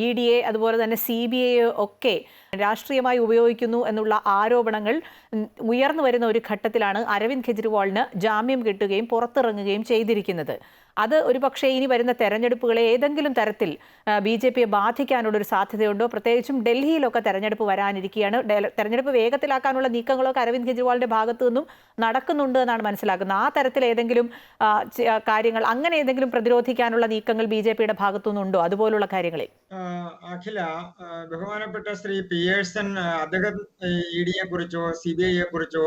E D A അതുപോലെ തന്നെ C B I ഒക്കെ രാഷ്ട്രീയമായി ഉപയോഗിക്കുന്നു എന്നുള്ള ആരോപണങ്ങൾ ഉയർന്നു വരുന്ന ഒരു ഘട്ടത്തിലാണ് അരവിന്ദ് കെജ്രിവാളിന് ജാമ്യം കിട്ടുകയും പുറത്തിറങ്ങുകയും ചെയ്തിരിക്കുന്നത്. അത് ഒരുപക്ഷെ ഇനി വരുന്ന തെരഞ്ഞെടുപ്പുകളെ ഏതെങ്കിലും തരത്തിൽ ബി ജെ പിയെ ബാധിക്കാനുള്ളൊരു സാധ്യതയുണ്ടോ? പ്രത്യേകിച്ചും ഡൽഹിയിലൊക്കെ തെരഞ്ഞെടുപ്പ് വരാനിരിക്കുകയാണ്. തെരഞ്ഞെടുപ്പ് വേഗത്തിലാക്കാനുള്ള നീക്കങ്ങളൊക്കെ അരവിന്ദ് കെജ്രിവാളിന്റെ ഭാഗത്തു നിന്നും നടക്കുന്നുണ്ട് എന്നാണ് മനസ്സിലാക്കുന്നത്. ആ തരത്തിൽ ഏതെങ്കിലും കാര്യങ്ങൾ അങ്ങനെ ഏതെങ്കിലും പ്രതിരോധിക്കാനുള്ള നീക്കങ്ങൾ ബി ജെ പിയുടെ ഭാഗത്തു നിന്നുണ്ടോ? അതുപോലുള്ള കാര്യങ്ങളിൽ അഖില ബഹുമാനപ്പെട്ട ശ്രീ പിയേഴ്സൺ അദ്ദേഹം ഇ ഡിയെ കുറിച്ചോ സി ബി ഐയെ കുറിച്ചോ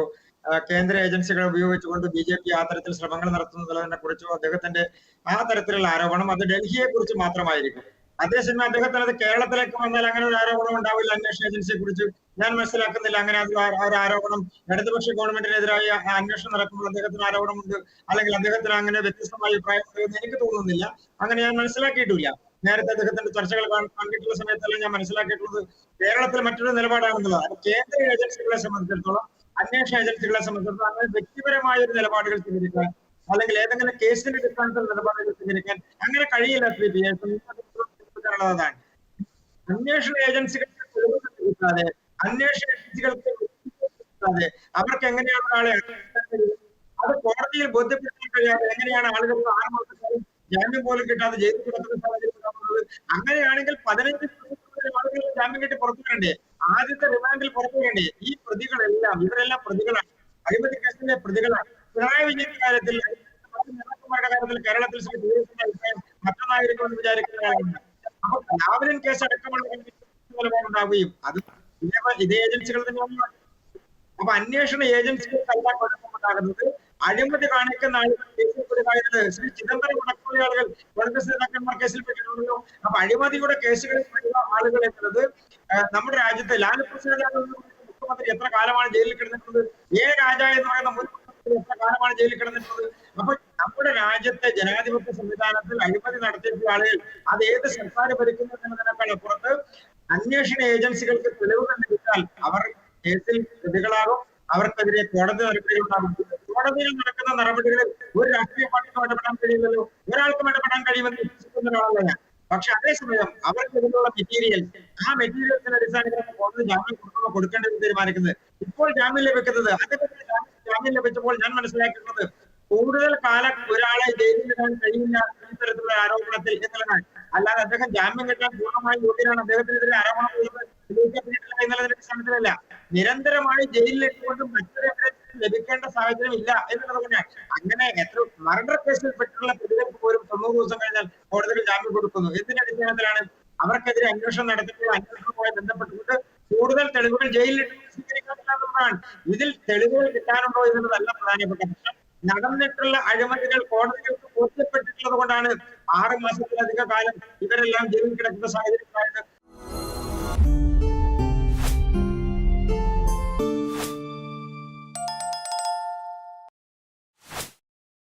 കേന്ദ്ര ഏജൻസികളെ ഉപയോഗിച്ചുകൊണ്ട് ബി ജെ പി ആ തരത്തിൽ ശ്രമങ്ങൾ നടത്തുന്നതിനെ കുറിച്ചും അദ്ദേഹത്തിന്റെ ആ തരത്തിലുള്ള ആരോപണം അത് ഡൽഹിയെ കുറിച്ച് മാത്രമായിരിക്കും. അതേസമയം അദ്ദേഹത്തിന് അത് കേരളത്തിലേക്ക് വന്നാൽ അങ്ങനെ ഒരു ആരോപണം ഉണ്ടാവില്ല അന്വേഷണ ഏജൻസിയെ കുറിച്ച് ഞാൻ മനസ്സിലാക്കുന്നില്ല. അങ്ങനെ അത് ഒരു ആരോപണം ഇടതുപക്ഷ ഗവൺമെന്റിനെതിരായി അന്വേഷണം നടക്കുമ്പോൾ അദ്ദേഹത്തിന് ആരോപണം ഉണ്ട് അല്ലെങ്കിൽ അദ്ദേഹത്തിന് അങ്ങനെ വ്യത്യസ്തമായ അഭിപ്രായം എന്ന് എനിക്ക് തോന്നുന്നില്ല. അങ്ങനെ ഞാൻ മനസ്സിലാക്കിയിട്ടില്ല. നേരത്തെ അദ്ദേഹത്തിന്റെ ചർച്ചകൾ പങ്കിട്ടുള്ള സമയത്തെല്ലാം ഞാൻ മനസ്സിലാക്കിയിട്ടുള്ളത്. കേരളത്തിൽ മറ്റൊരു നിലപാടാണെന്നുള്ളത് കേന്ദ്ര ഏജൻസികളെ സംബന്ധിച്ചിടത്തോളം അന്വേഷണ ഏജൻസികളെ സംബന്ധിച്ചിടത്തോളം അങ്ങനെ വ്യക്തിപരമായ ഒരു നിലപാടുകൾ സ്വീകരിക്കാൻ അല്ലെങ്കിൽ ഏതെങ്കിലും കേസിന്റെ അടിസ്ഥാനത്തിൽ നിലപാടുകൾ സ്വീകരിക്കാൻ അങ്ങനെ കഴിയില്ല ശ്രീ പി. എസ്. അതാണ്. അന്വേഷണ ഏജൻസികൾക്ക് അന്വേഷണ ഏജൻസികൾക്ക് അവർക്ക് എങ്ങനെയാണ് ആളെ? അത് കോടതിയിൽ ബോധ്യപ്പെടുത്താൻ കഴിയാതെ എങ്ങനെയാണ് ആളുകൾക്ക് ആറ് ജാമ്യം പോലും കിട്ടാതെ ജയിലിൽ കിടക്കുന്ന സാഹചര്യം അങ്ങനെയാണെങ്കിൽ പതിനഞ്ച് ആളുകൾ ജാമ്യം കിട്ടി പുറത്തു വരണ്ടേ ആദ്യത്തെ റിമാൻഡിൽ പുറത്തു ഈ പ്രതികളെല്ലാം ഇവരെല്ലാം പ്രതികളാണ്. അഴിമതി കേസിലെ പ്രതികളാണ്. പിണറായി വിജയന്റെ കാര്യത്തിൽ കാര്യത്തിൽ കേരളത്തിൽ തീർച്ചയായും അഭിപ്രായം വിചാരിക്കുന്ന അപ്പൊ കേസ് അടക്കമുള്ള നിലപാടുണ്ടാവുകയും അത് ഇതേ- ഏജൻസികൾ തന്നെയാണ് അപ്പൊ അന്വേഷണ ഏജൻസികൾക്കല്ല കുഴപ്പമുണ്ടാകുന്നത്. അഴിമതി കാണിക്കുന്ന ആളുകൾ ശ്രീ ചിദംബരം ആളുകൾ കോൺഗ്രസ് നേതാക്കന്മാർ കേസിൽ പെട്ടിട്ടുണ്ടല്ലോ. അപ്പൊ അഴിമതിയുടെ കേസുകളിൽ പെടുന്ന ആളുകൾ എന്നുള്ളത് നമ്മുടെ രാജ്യത്തെ ലാലു പ്രസാദ് മുഖ്യമന്ത്രി എത്ര കാലമാണ് ജയിലിൽ കിടന്നിട്ടുള്ളത്? എ രാജ എന്ന് പറയുന്ന മുൻ എത്ര കാലമാണ് ജയിലിൽ കിടന്നിട്ടുള്ളത്? അപ്പൊ നമ്മുടെ രാജ്യത്തെ ജനാധിപത്യ സംവിധാനത്തിൽ അഴിമതി നടത്തിയിട്ടുള്ള ആളുകൾ അത് ഏത് സർക്കാർ ഭരിക്കുന്നു എന്നതിനേക്കാൾ അപ്പുറത്ത് അന്വേഷണ ഏജൻസികൾക്ക് തെളിവുകൾ ലഭിച്ചാൽ അവർ കേസിൽ പ്രതികളാകും. അവർക്കെതിരെ കോടതി നടപടികൾ ഉണ്ടാകും കോടതിയിൽ നടക്കുന്ന നടപടികളിൽ ഒരു രാഷ്ട്രീയ പാർട്ടിക്കും ഇടപെടാൻ കഴിയില്ലല്ലോ. ഒരാൾക്കും ഇടപെടാൻ കഴിയുമെന്ന് വിശ്വസിക്കുന്ന ഒരാളല്ല ഞാൻ. പക്ഷെ അതേസമയം അവർക്ക് ഇതിനുള്ള മെറ്റീരിയൽ ആ മെറ്റീരിയൽസിന്റെ അടിസ്ഥാനത്തിൽ കോടതി ജാമ്യം കൊടുക്കണോ കൊടുക്കേണ്ടത് തീരുമാനിക്കുന്നത് ഇപ്പോൾ ജാമ്യം ലഭിക്കുന്നത് അദ്ദേഹത്തിന് ജാമ്യം- ലഭിച്ചപ്പോൾ ഞാൻ മനസ്സിലാക്കുന്നത് കൂടുതൽ കാലം ഒരാളെ ജയിലിലിടാൻ കഴിയില്ല ഇത്തരത്തിലുള്ള തരത്തിലുള്ള ആരോപണത്തിൽ എന്നുള്ളതാണ് അല്ലാതെ അദ്ദേഹം ജാമ്യം കിട്ടാൻ പൂർണമായി യോഗ്യനാണ്. അദ്ദേഹത്തിനെതിരെ ആരോപണം എന്നുള്ളതിന്റെ അടിസ്ഥാനത്തിലല്ല നിരന്തരമായി ജയിലിലിട്ടുകൊണ്ട് മറ്റൊരു ലഭിക്കേണ്ട സാഹചര്യം ഇല്ല എന്നുള്ളത് കൊണ്ടാണ് അങ്ങനെ എത്ര മർഡർ കേസിൽ പെട്ടുള്ള പ്രതികൾക്ക് പോലും തൊണ്ണൂറ് ദിവസം കഴിഞ്ഞാൽ കോടതിയിൽ ജാമ്യം കൊടുക്കുന്നു. എന്തിന്റെ അടിസ്ഥാനത്തിലാണ് അവർക്കെതിരെ അന്വേഷണം നടത്തിയിട്ടുള്ള അന്വേഷണവുമായി ബന്ധപ്പെട്ടുകൊണ്ട് കൂടുതൽ തെളിവുകൾ ജയിലിൽ സ്വീകരിക്കാനില്ല എന്നുള്ളതാണ് ഇതിൽ തെളിവുകൾ കിട്ടാനുണ്ടോ എന്നുള്ളതല്ല പ്രധാനപ്പെട്ട പ്രശ്നം. നടന്നിട്ടുള്ള അഴിമതികൾ കോടതികൾക്ക് ബോധ്യപ്പെട്ടിട്ടുള്ളത് കൊണ്ടാണ് ആറ് മാസത്തിലധിക കാലം ഇവരെല്ലാം ജയിലിൽ കിടക്കുന്ന സാഹചര്യം